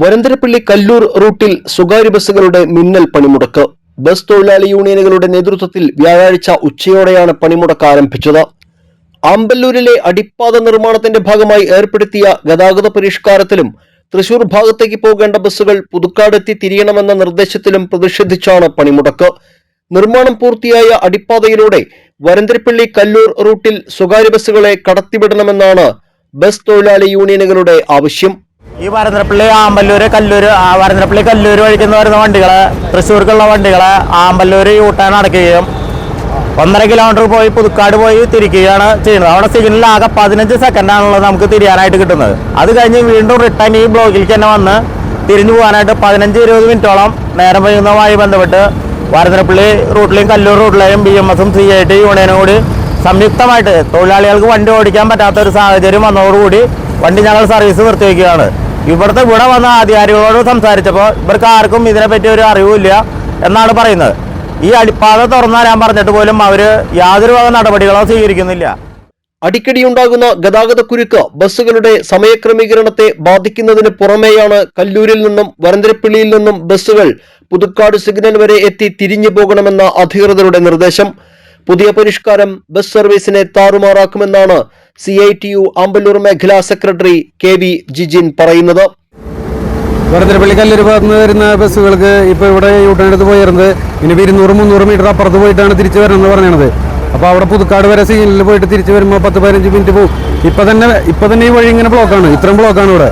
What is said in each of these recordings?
വരന്തരപ്പള്ളി കല്ലൂർ റൂട്ടിൽ സ്വകാര്യ ബസ്സുകളുടെ മിന്നൽ പണിമുടക്ക്. ബസ് തൊഴിലാളി യൂണിയനുകളുടെ നേതൃത്വത്തിൽ വ്യാഴാഴ്ച ഉച്ചയോടെയാണ് പണിമുടക്ക് ആരംഭിച്ചത്. ആമ്പല്ലൂരിലെ അടിപ്പാത നിർമ്മാണത്തിന്റെ ഭാഗമായി ഏർപ്പെടുത്തിയ ഗതാഗത പരിഷ്കാരത്തിലും തൃശൂർ ഭാഗത്തേക്ക് പോകേണ്ട ബസ്സുകൾ പുതുക്കാടെത്തി തിരിയണമെന്ന നിർദ്ദേശത്തിലും പ്രതിഷേധിച്ചാണ് പണിമുടക്ക്. നിർമ്മാണം പൂർത്തിയായ അടിപ്പാതയിലൂടെ വരന്തരപ്പള്ളി കല്ലൂർ റൂട്ടിൽ സ്വകാര്യ ബസ്സുകളെ കടത്തിവിടണമെന്നാണ് ബസ് തൊഴിലാളി യൂണിയനുകളുടെ ആവശ്യം. ഈ വരന്തരപ്പള്ളി ആമ്പല്ലൂര് കല്ലൂര് ആ വരന്തരപ്പള്ളി കല്ലൂര് വഴിക്കുന്ന വരുന്ന വണ്ടികൾ തൃശ്ശൂർക്കുള്ള വണ്ടികളെ ആമ്പല്ലൂര് യൂട്ടാൻ അടയ്ക്കുകയും ഒന്നര കിലോമീറ്റർ പോയി പുതുക്കാട് പോയി തിരിക്കുകയാണ് ചെയ്യുന്നത്. അവിടെ സിഗ്നൽ ആകെ പതിനഞ്ച് സെക്കൻഡാണുള്ളത് നമുക്ക് തിരിയാനായിട്ട് കിട്ടുന്നത്. അത് കഴിഞ്ഞ് വീണ്ടും റിട്ടേൺ ഈ ബ്ലോക്കിലേക്ക് തന്നെ വന്ന് തിരിഞ്ഞു പോകാനായിട്ട് പതിനഞ്ച് ഇരുപത് മിനിറ്റോളം നേരം വൈകുന്നതുമായി ബന്ധപ്പെട്ട് വരന്തരപ്പള്ളി റൂട്ടിലെയും കല്ലൂർ റൂട്ടിലെയും ബി എം എസും സി ഐ ടി യൂണിയനും കൂടി സംയുക്തമായിട്ട് തൊഴിലാളികൾക്ക് വണ്ടി ഓടിക്കാൻ പറ്റാത്ത ഒരു സാഹചര്യം വന്നതോടുകൂടി വണ്ടി ഞങ്ങൾ സർവീസ് നിർത്തിവെക്കുകയാണ്. ഇവിടുത്തെ ഇവിടെ വന്ന അധികാരികളോട് സംസാരിച്ചപ്പോൾ ഇവർക്ക് ആർക്കും ഇതിനെപ്പറ്റി ഒരു അറിവില്ല എന്നാണ് പറയുന്നത്. ഈ അടിപ്പാത തുറന്നു തരാൻ പറഞ്ഞിട്ട് പോലും അവർ യാതൊരു വക നടപടികളോ സ്വീകരിക്കുന്നില്ല. അടിക്കടിയുണ്ടാകുന്ന ഗതാഗതക്കുരുക്ക് ബസ്സുകളുടെ സമയക്രമീകരണത്തെ ബാധിക്കുന്നതിന് പുറമേയാണ് കല്ലൂരിൽ നിന്നും വരന്തരപ്പിള്ളിയിൽ നിന്നും ബസ്സുകൾ പുതുക്കാട് സിഗ്നൽ വരെ എത്തി തിരിഞ്ഞു പോകണമെന്ന അധികൃതരുടെ നിർദ്ദേശം. പുതിയ പരിഷ്കാരം ബസ് സർവീസിനെ താറുമാറാക്കുമെന്നാണ് C I T U Amballur മേഖലാ സെക്രട്ടറി കെ വി ജിജിൻ പറയുന്നത്. വരന്തരപ്പള്ളി കല്ലൂർ ഭാഗത്ത് നിന്ന് വരുന്ന ബസ്സുകൾക്ക് ഇപ്പോൾ ഇവിടെ യൂട്ടേണെടുത്ത് പോയിരുന്നത്. ഇനി ഇരുന്നൂറ് മുന്നൂറ് മീറ്റർ അപ്പുറത്ത് പോയിട്ടാണ് തിരിച്ചു വരണമെന്ന് പറഞ്ഞത് അപ്പോൾ അവിടെ പുതുക്കാട് വരെ സിഗ്നലിൽ പോയിട്ട് തിരിച്ചു വരുമ്പോൾ പത്ത് പതിനഞ്ച് മിനിറ്റ് പോകും ഇപ്പം തന്നെ ഇപ്പം തന്നെ ഈ വഴി ഇങ്ങനെ ബ്ലോക്കാണ് ഇത്രയും ബ്ലോക്കാണ് ഇവിടെ.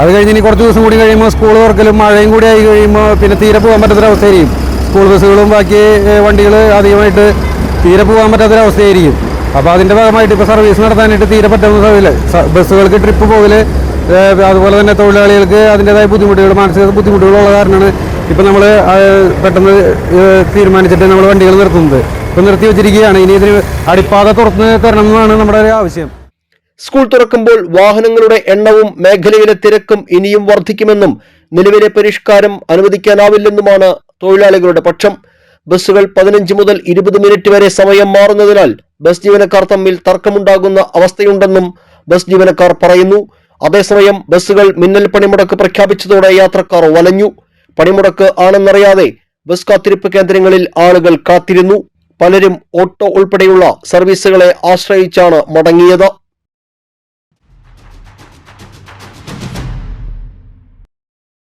അത് കഴിഞ്ഞ് ഇനി കുറച്ച് ദിവസം കൂടി കഴിയുമ്പോൾ സ്കൂൾ തുറക്കലും മഴയും കൂടി ആയി കഴിയുമ്പോൾ പിന്നെ തീരെ പോകാൻ പറ്റാത്തൊരവസ്ഥയായിരിക്കും. സ്കൂൾ ബസ്സുകളും ബാക്കി വണ്ടികൾ അധികമായിട്ട് തീരെ പോകാൻ പറ്റാത്തൊരവസ്ഥയായിരിക്കും. അപ്പോൾ അതിന്റെ ഭാഗമായിട്ട് ഇപ്പോൾ സർവീസ് നടത്താനായിട്ട് തീരെ പറ്റുന്ന സമയമില്ല ബസ്സുകൾക്ക് ട്രിപ്പ് പോകൽ അതുപോലെ തന്നെ തൊഴിലാളികൾക്ക് അതിന്റെതായ ബുദ്ധിമുട്ടുകൾ മാനസിക ബുദ്ധിമുട്ടുകളുള്ള കാരണമാണ് ഇപ്പോൾ നമ്മൾ പെട്ടെന്ന് തീരുമാനിച്ചിട്ട് നമ്മൾ വണ്ടികൾ നിർത്തുന്നത്. ഇപ്പം നിർത്തി വെച്ചിരിക്കുകയാണ്. ഇനി ഇതിന് അടിപ്പാത തുറന്ന് തരണം എന്നാണ് നമ്മുടെ ഒരു ആവശ്യം. സ്കൂൾ തുറക്കുമ്പോൾ വാഹനങ്ങളുടെ എണ്ണവും മേഖലയിലെ തിരക്കും ഇനിയും വർദ്ധിക്കുമെന്നും നിലവിലെ പരിഷ്കാരം അനുവദിക്കാനാവില്ലെന്നുമാണ് തൊഴിലാളികളുടെ പക്ഷം. ബസ്സുകൾ പതിനഞ്ച് മുതൽ ഇരുപത് മിനിറ്റ് വരെ സമയം മാറുന്നതിനാൽ ബസ് ജീവനക്കാർ തമ്മിൽ തർക്കമുണ്ടാകുന്ന അവസ്ഥയുണ്ടെന്നും ബസ് ജീവനക്കാർ പറയുന്നു. അതേസമയം ബസ്സുകൾ മിന്നൽ പണിമുടക്ക് പ്രഖ്യാപിച്ചതോടെ യാത്രക്കാർ വലഞ്ഞു. പണിമുടക്ക് ആണെന്നറിയാതെ ബസ് കാത്തിരിപ്പ് കേന്ദ്രങ്ങളിൽ ആളുകൾ കാത്തിരുന്നു. പലരും ഓട്ടോ ഉൾപ്പെടെയുള്ള സർവീസുകളെ ആശ്രയിച്ചാണ് മടങ്ങിയത്.